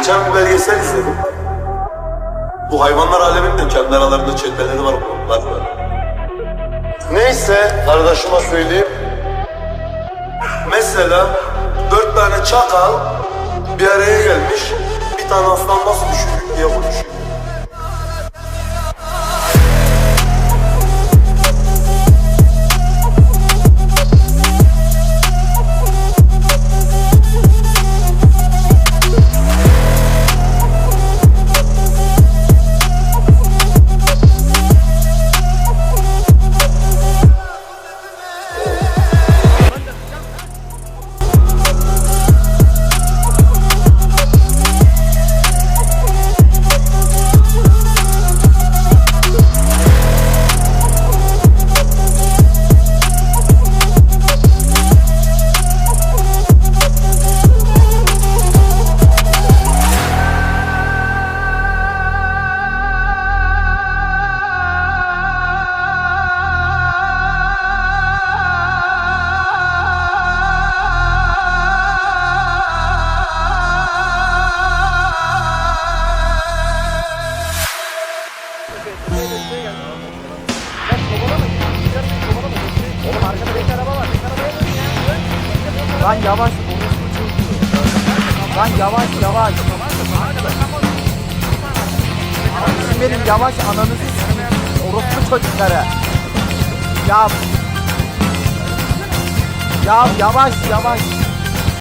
Geçen bir belgesel izledim. Bu hayvanlar aleminin de kendi aralarında çeteleri var, var. Neyse, kardeşime söyleyeyim. Mesela dört tane çakal bir araya gelmiş. Bir tane aslan nasıl düşürük Oğlum arkada. Lan yavaş. Lan yavaş yavaş. Abicim benim yavaş ananızı. Orospu çocukları. Ya. Ya yavaş yavaş.